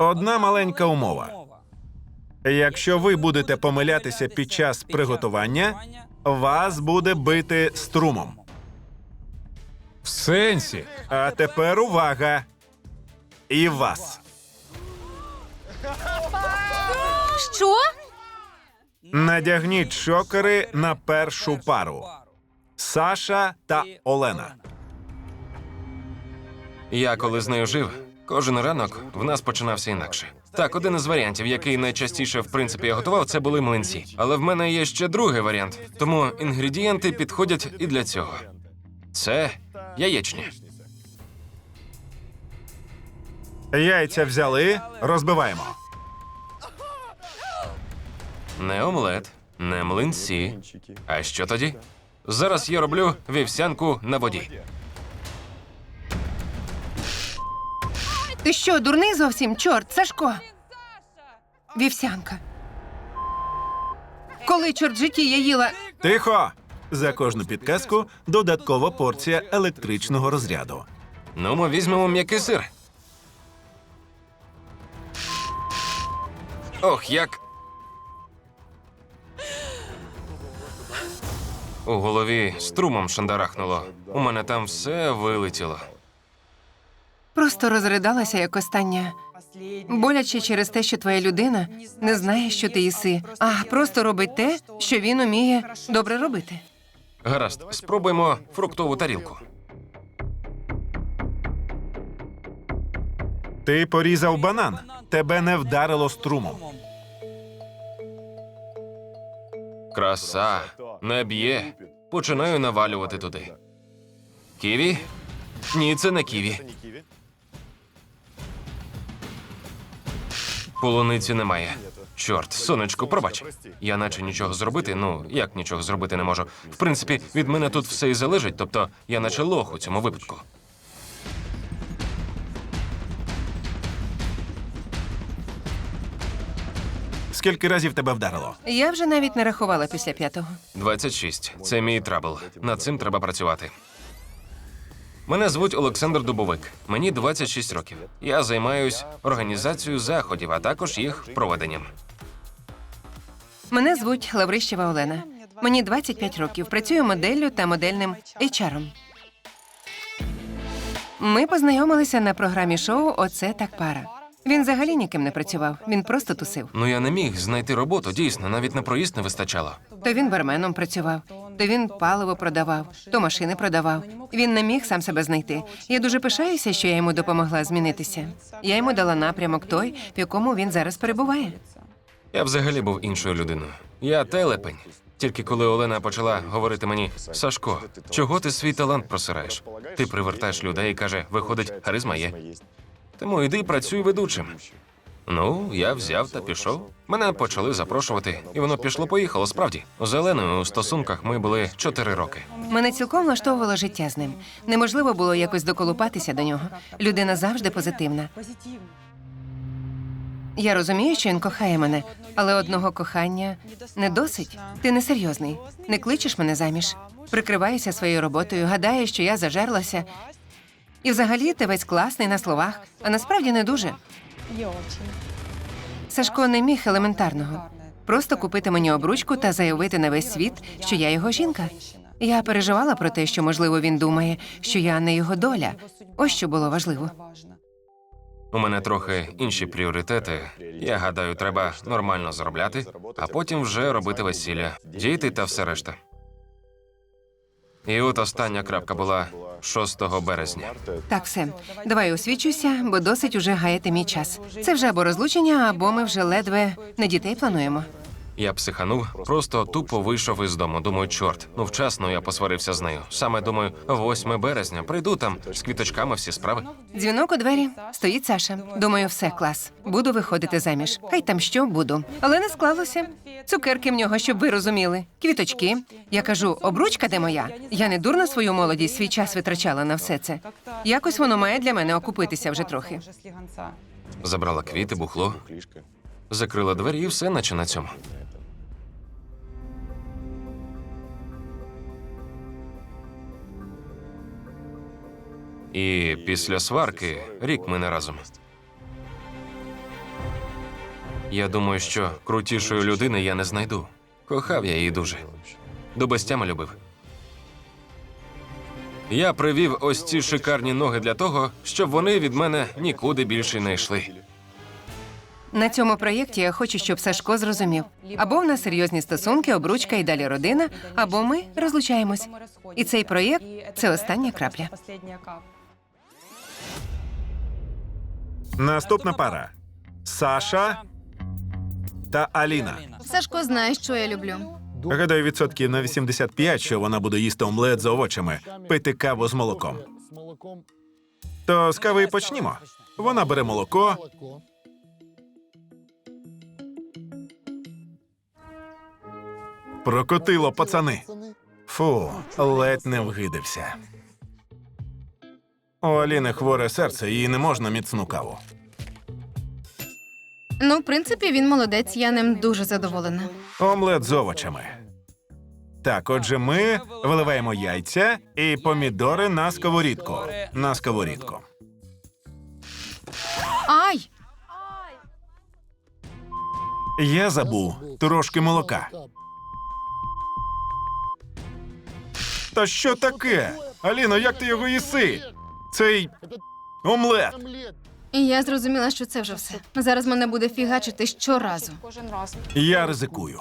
Одна маленька умова. Якщо ви будете помилятися під час приготування, вас буде бити струмом. В сенсі. А тепер увага! І вас. Що? Надягніть шокери на першу пару. Саша та Олена. Я коли з нею жив, кожен ранок в нас починався інакше. Так, один із варіантів, який найчастіше в принципі я готував, це були млинці. Але в мене є ще другий варіант, тому інгредієнти підходять і для цього. Це яєчня. Яйця взяли, розбиваємо. Не омлет, не млинці. А що тоді? Зараз я роблю вівсянку на воді. Ти що, дурний зовсім? Чорт, Сашко. Вівсянка. Коли чорт в житті я їла. Тихо! За кожну підказку додаткова порція електричного розряду. Ну, ми візьмемо м'який сир. Ох, як. У голові струмом шандарахнуло. У мене там все вилетіло. Просто розридалася як остання. Боляче через те, що твоя людина не знає, що ти їси, а просто робить те, що він уміє добре робити. Гаразд, спробуємо фруктову тарілку. Ти порізав банан. Тебе не вдарило струмом. Краса не б'є. Починаю навалювати туди. Ківі? Ні, це не ківі. Полуниці немає. Чорт, сонечко, пробач. Я наче нічого зробити. Ну, як нічого зробити не можу. В принципі, від мене тут все і залежить, тобто я наче лох у цьому випадку. Скільки разів тебе вдарило? Я вже навіть не рахувала після п'ятого. 26. Це мій трабл. Над цим треба працювати. Мене звуть Олександр Дубовик. Мені 26 років. Я займаюсь організацією заходів, а також їх проведенням. Мене звуть Лаврищева Олена. Мені 25 років. Працюю моделлю та модельним HR-ом. Ми познайомилися на програмі шоу Оце так пара. Він взагалі ніким не працював, він просто тусив. Ну я не міг знайти роботу, дійсно, навіть на проїзд не вистачало. То він барменом працював, то він паливо продавав, то машини продавав. Він не міг сам себе знайти. Я дуже пишаюся, що я йому допомогла змінитися. Я йому дала напрямок той, в якому він зараз перебуває. Я взагалі був іншою людиною. Я телепень. Тільки коли Олена почала говорити мені: Сашко, чого ти свій талант просираєш? Ти привертаєш людей і каже, виходить, харизма є. Тому йди працюй ведучим. Ну, я взяв та пішов. Мене почали запрошувати, і воно пішло поїхало. Справді, з Оленою у стосунках ми були чотири роки. Мене цілком влаштовувало життя з ним. Неможливо було якось доколупатися до нього. Людина завжди позитивна. Я розумію, що він кохає мене, але одного кохання не досить. Ти несерйозний. Не кличеш мене заміж. Прикриваєшся своєю роботою, гадаєш, що я зажерлася. І взагалі ти весь класний на словах, а насправді не дуже. Сашко не міг елементарного. Просто купити мені обручку та заявити на весь світ, що я його жінка. Я переживала про те, що можливо він думає, що я не його доля. Ось що було важливо. У мене трохи інші пріоритети. Я гадаю, треба нормально заробляти, а потім вже робити весілля, діти та все решта. І от остання крапка була 6 березня. Так, все, давай освічуйся, бо досить уже гаяти мій час. Це вже або розлучення, або ми вже ледве не дітей плануємо. Я психанув, просто тупо вийшов із дому. Думаю, чорт, ну вчасно я посварився з нею. Саме думаю, 8 березня прийду там з квіточками всі справи. Дзвінок у двері стоїть Саша. Думаю, все клас. Буду виходити заміж. Хай там що буду. Але не склалося. Цукерки в нього, щоб ви розуміли. Квіточки. Я кажу, обручка де моя. Я не дурна свою молодість, свій час витрачала на все це. Якось воно має для мене окупитися вже трохи. Забрала квіти, бухло, закрила двері і все, наче на цьому. І після сварки рік ми не разом. Я думаю, що крутішої людини я не знайду. Кохав я її дуже. До безтями любив. Я привів ось ці шикарні ноги для того, щоб вони від мене нікуди більше не йшли. На цьому проєкті я хочу, щоб Сашко зрозумів. Або в нас серйозні стосунки, обручка і далі родина, або ми розлучаємось. І цей проєкт це остання крапля. Наступна пара: Саша та Аліна. Сашко знає, що я люблю. Гадаю, відсотків на 85, що вона буде їсти омлет з овочами, пити каву з молоком. То з кави і почнімо. Вона бере молоко, прокотило пацани. Фу, ледь не вгидився. У Аліни хворе серце, їй не можна міцну каву. Ну, в принципі, він молодець, я ним дуже задоволена. Омлет з овочами. Так, отже, ми виливаємо яйця і помідори на сковорідку. На сковорідку. Ай! Я забув трошки молока. Та що таке? Аліно, як ти його їси? Цей омлет. І я зрозуміла, що це вже все. Зараз мене буде фігачити щоразу. Я ризикую.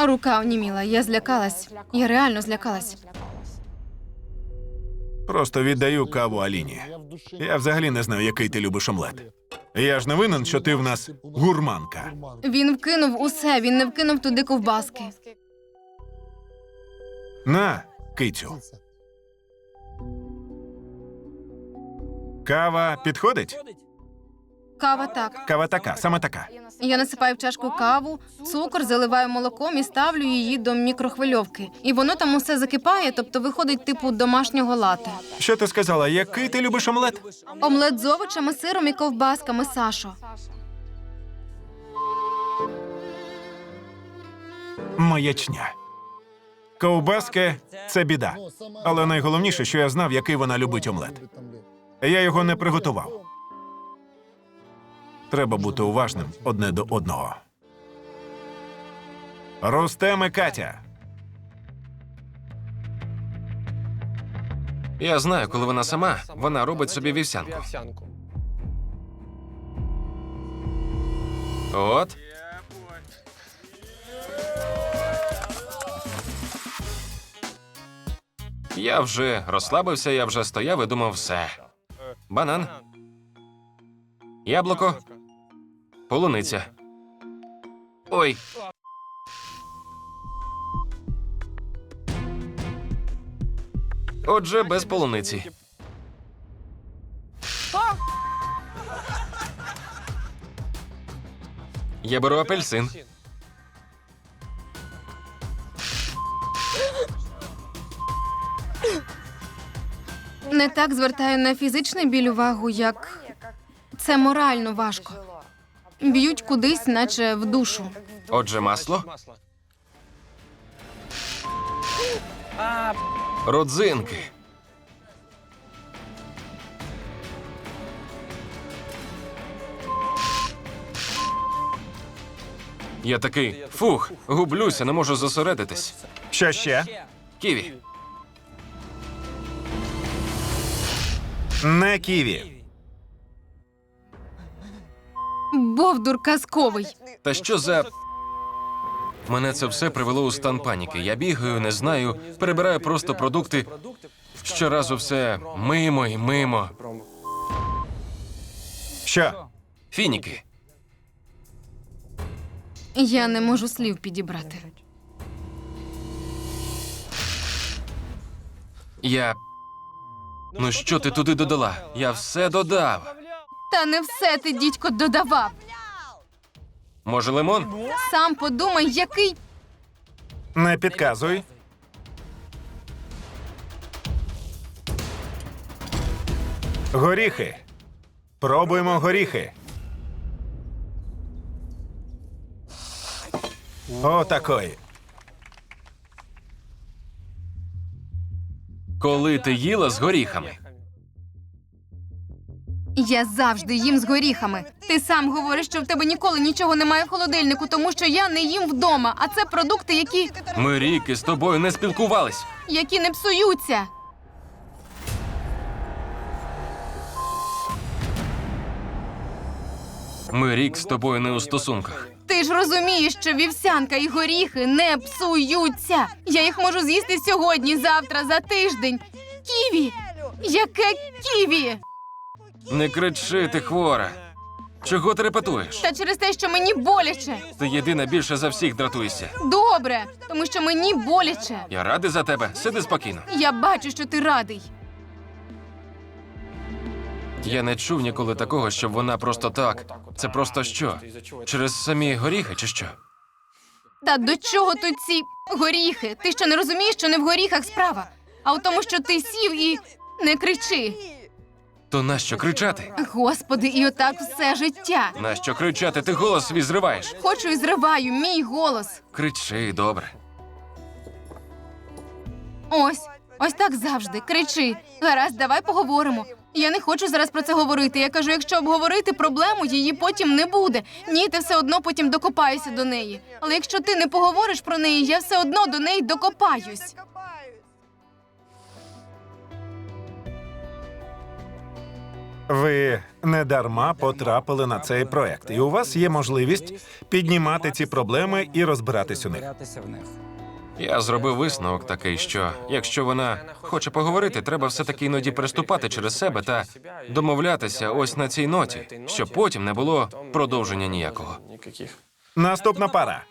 Рука оніміла, я злякалась. Я реально злякалась. Просто віддаю каву Аліні. Я взагалі не знаю, який ти любиш омлет. Я ж не винен, що ти в нас гурманка. Він вкинув усе, він не вкинув туди ковбаски. На, кицю. Кава підходить? Кава так. Кава така, саме така. Я насипаю в чашку каву, цукор, заливаю молоком і ставлю її до мікрохвильовки. І воно там усе закипає, тобто виходить типу домашнього лате. Що ти сказала? Який ти любиш омлет? Омлет з овочами, сиром і ковбасками, Сашо. Маячня. Ковбаски це біда. Але найголовніше, що я знав, який вона любить омлет. Я його не приготував. Треба бути уважним одне до одного. Рустем і Катя. Я знаю, коли вона сама, вона робить собі вівсянку. От. Я вже розслабився, я вже стояв і думав все. Банан. Яблуко. Полуниця. Ой. Отже, без полуниці. Я беру апельсин. Не так звертаю на фізичний біль увагу, як це морально важко. Б'ють кудись, наче в душу. Отже, масло. Родзинки. Я такий фух, гублюся, не можу зосередитись. Що ще? Ківі. Не ківі. Бовдур казковий. Та що за. Мене це все привело у стан паніки. Я бігаю, не знаю, перебираю просто продукти. Щоразу все мимо і мимо. Що? Фініки. Я не можу слів підібрати. Я. Ну що ти туди додала? Я все додав. Та не все ти, дідько, додавав. Може, лимон? Сам подумай, який Не підказуй. Горіхи. Пробуємо горіхи. О, Коли ти їла з горіхами. Я завжди їм з горіхами. Ти сам говориш, що в тебе ніколи нічого немає в холодильнику, тому що я не їм вдома, а це продукти, які, Ми рік із тобою не спілкувались. які не псуються. Ми рік з тобою не у стосунках. Ти ж розумієш, що вівсянка і горіхи не псуються. Я їх можу з'їсти сьогодні, завтра, за тиждень. Ківі! Яке ківі? Не кричи, ти хвора. Чого ти репетуєш? Та через те, що мені боляче. Ти єдина більше за всіх дратуєшся. Добре, тому що мені боляче. Я радий за тебе. Сиди спокійно. Я бачу, що ти радий. Я не чув ніколи такого, щоб вона просто так. Це просто що? Через самі горіхи чи що? Та до чого тут ці горіхи? Ти що не розумієш, що не в горіхах справа, а в тому, що ти сів і не кричи. То нащо кричати? Господи, і отак все життя. Нащо кричати? Ти голос свій зриваєш. Хочу і зриваю мій голос. Кричи, добре. Ось, ось так завжди. Кричи. Гаразд, давай поговоримо. Я не хочу зараз про це говорити. Я кажу, якщо обговорити проблему, її потім не буде. Ні, ти все одно потім докопаюся до неї. Але якщо ти не поговориш про неї, я все одно до неї докопаюсь. Ви недарма потрапили на цей проект, і у вас є можливість піднімати ці проблеми і розбиратись у них. Я зробив висновок такий, що якщо вона хоче поговорити, треба все-таки іноді переступати через себе та домовлятися ось на цій ноті, щоб потім не було продовження ніякого. Наступна пара.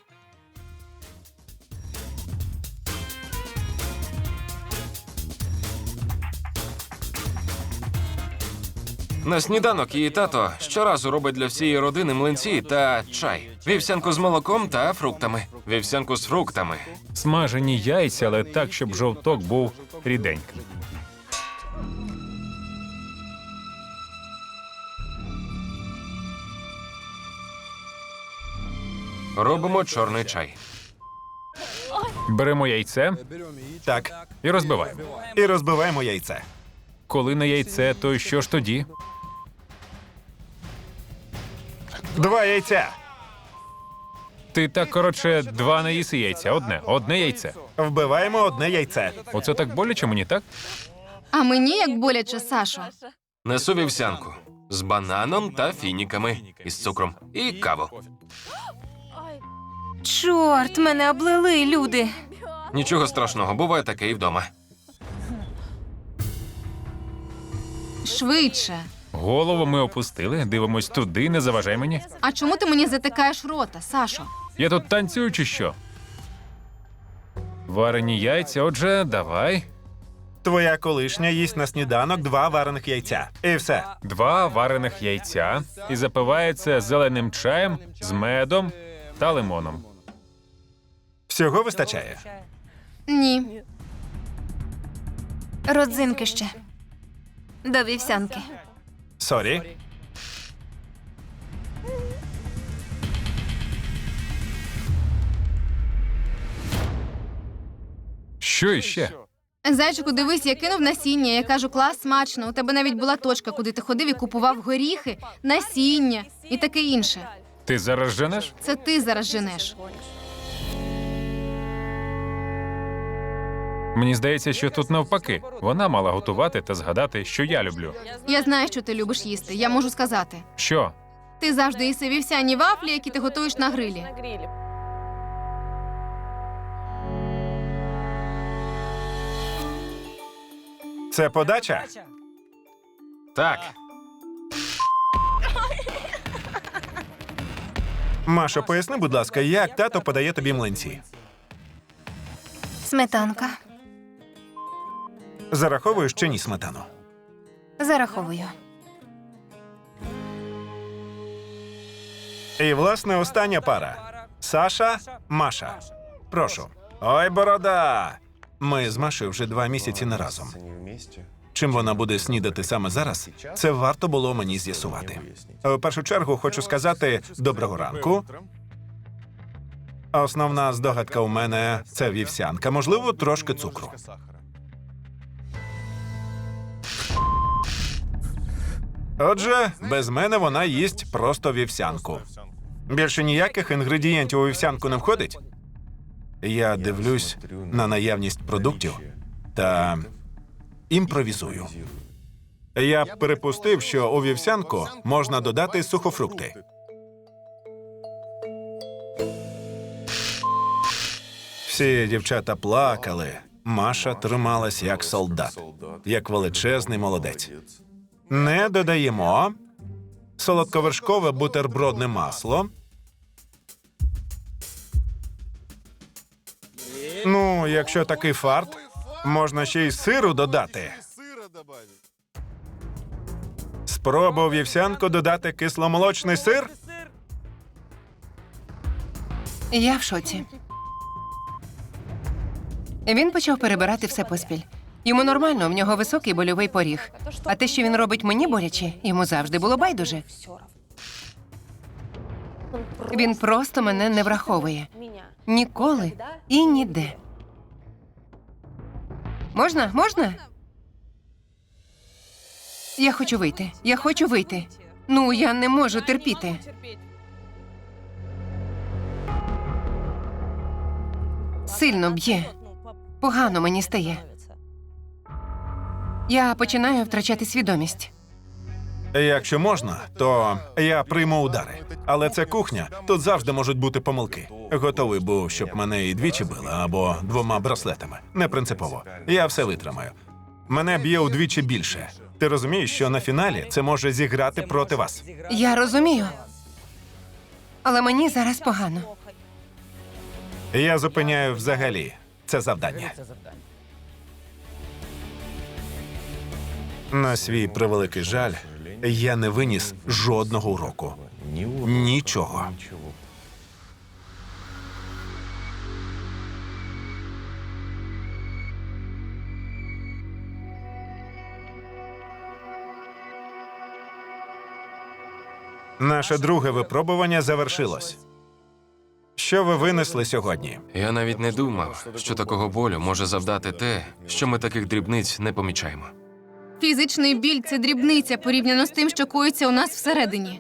На сніданок її тато щоразу робить для всієї родини млинці та чай, вівсянку з молоком та фруктами. Вівсянку з фруктами. Смажені яйця, але так, щоб жовток був ріденьким. Робимо чорний чай. Беремо яйце Так, і розбиваємо. і розбиваємо яйце. Коли не яйце, то що ж тоді? Два яйця. Ти так коротше два не їси яйця. Одне, одне яйце. Вбиваємо одне яйце. Оце так боляче мені, так? А мені як боляче, Сашо. Несу вівсянку з бананом та фініками із цукром і каву. Чорт, мене облили люди. Нічого страшного, буває таке і вдома. Швидше. Голову ми опустили, дивимось туди, не заважай мені. А чому ти мені затикаєш рота, Сашо? Я тут танцюю чи що? Варені яйця, отже, давай. Твоя колишня їсть на сніданок два варених яйця. І все. Два варених яйця і запивається зеленим чаєм з медом та лимоном. Всього вистачає. Ні. Родзинки ще. До вівсянки. Сорі. Що іще? Зайчику, дивись, я кинув насіння. Я кажу, клас, смачно. У тебе навіть була точка, куди ти ходив і купував горіхи, насіння і таке інше. Ти зараз женеш? Це ти зараз женеш. Мені здається, що тут навпаки. Вона мала готувати та згадати, що я люблю. Я знаю, що ти любиш їсти. Я можу сказати. Що? Ти завжди їси вівсяні вафлі, які ти готуєш на грилі. Це подача? Так, Маша, поясни, будь ласка, як тато подає тобі млинці? Сметанка. Зараховуєш чи ні сметану? Зараховую. І, власне, остання пара. Саша, Маша. Прошу. Ой, борода! Ми з Машею вже два місяці не разом. Чим вона буде снідати саме зараз, це варто було мені з'ясувати. В першу чергу хочу сказати доброго ранку. Основна здогадка у мене це вівсянка, можливо, трошки цукру. Отже, без мене вона їсть просто вівсянку. Більше ніяких інгредієнтів у вівсянку не входить. Я дивлюсь на наявність продуктів та імпровізую. Я б припустив, що у вівсянку можна додати сухофрукти. Всі дівчата плакали. Маша трималась як солдат, як величезний молодець. Не додаємо солодковершкове бутербродне масло. Ну, якщо такий фарт, можна ще й сиру додати. Спробував вівсянку додати кисломолочний сир? Я в шоці. Він почав перебирати все поспіль. Йому нормально, в нього високий больовий поріг. А те, що він робить мені боляче, йому завжди було байдуже. Він просто мене не враховує. Ніколи і ніде. Можна? Можна? Я хочу вийти. Я хочу вийти. Ну, я не можу терпіти. Сильно б'є. Погано мені стає. Я починаю втрачати свідомість. Якщо можна, то я прийму удари. Але це кухня, тут завжди можуть бути помилки. Готовий був, щоб мене і двічі били, або двома браслетами. Не принципово. Я все витримаю. Мене б'є удвічі більше. Ти розумієш, що на фіналі це може зіграти проти вас. Я розумію. Але мені зараз погано. Я зупиняю взагалі це завдання. На свій превеликий жаль, я не виніс жодного уроку. Нічого. Наше друге випробування завершилось. Що ви винесли сьогодні? Я навіть не думав, що такого болю може завдати те, що ми таких дрібниць не помічаємо. Фізичний біль це дрібниця порівняно з тим, що коїться у нас всередині.